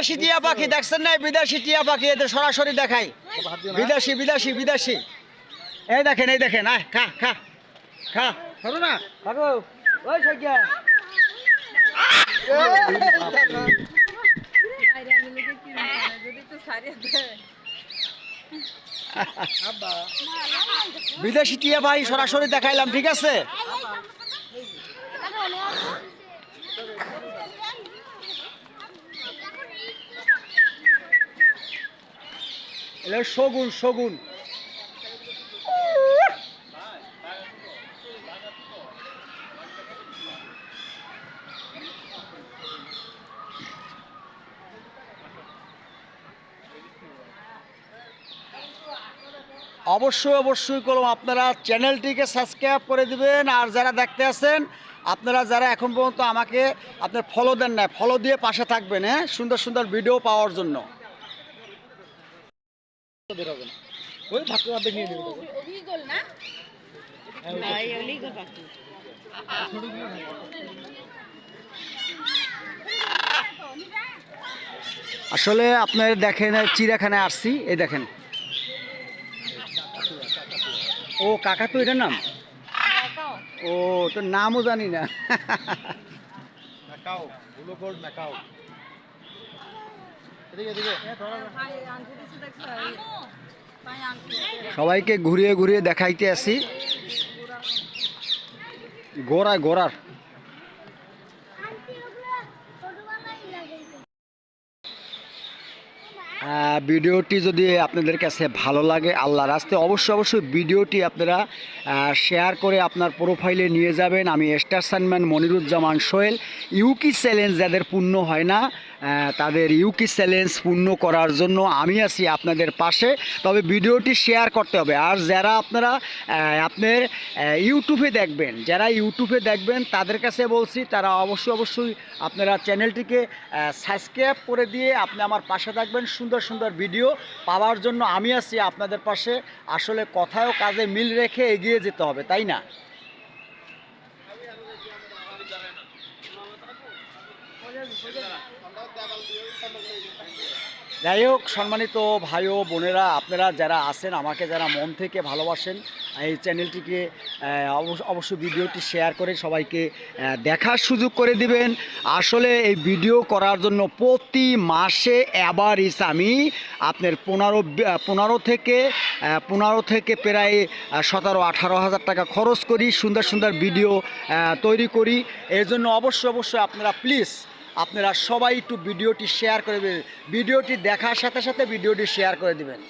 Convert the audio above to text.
বিদেশি টিয়া পাখি, দেখছেন না বিদেশি টিয়া পাখি, এদের সরাসরি দেখাই। বিদেশি বিদেশি বিদেশি। এই দেখেন এই দেখেন, আয়, খা খা খা। ধরো না খাব ওই সজ্ঞা বিদেশি টিয়া ভাই, সরাসরি দেখাইলাম, ঠিক আছে? এগুলো শগুন শগুন। অবশ্যই অবশ্যই করুন আপনারা চ্যানেলটিকে সাবস্ক্রাইব করে দিবেন। আর যারা দেখতে আছেন, আপনারা যারা এখন পর্যন্ত আমাকে আপনার ফলো দেন না ফলো দিয়ে পাশে থাকবেন হ্যাঁ? সুন্দর সুন্দর ভিডিও পাওয়ার জন্য। বেরোবে না। ওই ভাত অর্ধেক নিয়ে নেবে অভিগল না? ভাই অলিগল পাখি আসলে আপনার দেখেন চিড়িয়াখানায় আসছি এই দেখেন। ও কাকা তো এটার নাম? ও তোর নামও জানি না। সবাইকে ঘুরিয়ে ঘুরিয়ে দেখাইতে আসি। গোড়ায় গোড়ার ভিডিওটি যদি আপনাদের কাছে ভালো লাগে আল্লাহ রাস্তে, অবশ্যই অবশ্যই ভিডিওটি আপনারা শেয়ার করে আপনার প্রোফাইলে নিয়ে যাবেন। আমি স্টার সানম্যান মনিরুজ্জামান সোহেল। ইউকি চ্যালেঞ্জ যাদের পূর্ণ হয় না তাদের ইউকি চ্যালেঞ্জ পূর্ণ করার জন্য আমি আছি আপনাদের পাশে। তবে ভিডিওটি শেয়ার করতে হবে। আর যারা আপনারা আপনার ইউটিউবে দেখবেন, যারা ইউটিউবে দেখবেন, তাদের কাছে বলছি, তারা অবশ্যই অবশ্যই আপনারা চ্যানেলটিকে সাবস্ক্রাইব করে দিয়ে আপনি আমার পাশে থাকবেন। সুন্দর সুন্দর ভিডিও পাওয়ার জন্য আমি আছি আপনাদের পাশে। আসলে কথায়ও কাজে মিল রেখে এগিয়ে যেতে হবে, তাই না? যাই হোক, সম্মানিত ভাই ও বোনেরা, আপনারা যারা আছেন, আমাকে যারা মন থেকে ভালোবাসেন, এই চ্যানেলটিকে অবশ্যই ভিডিওটি শেয়ার করে সবাইকে দেখার সুযোগ করে দিবেন। আসলে এই ভিডিও করার জন্য প্রতি মাসে এবার অ্যাভারেজ আমি আপনার পনেরো পনেরো থেকে পনেরো থেকে প্রায় সতেরো, আঠারো হাজার টাকা খরচ করি, সুন্দর সুন্দর ভিডিও তৈরি করি। এর জন্য অবশ্যই অবশ্যই আপনারা প্লিজ আপনারা সবাই একটু ভিডিওটি শেয়ার করে দেবেন। ভিডিওটি দেখার সাথে সাথে ভিডিওটি শেয়ার করে দিবেন।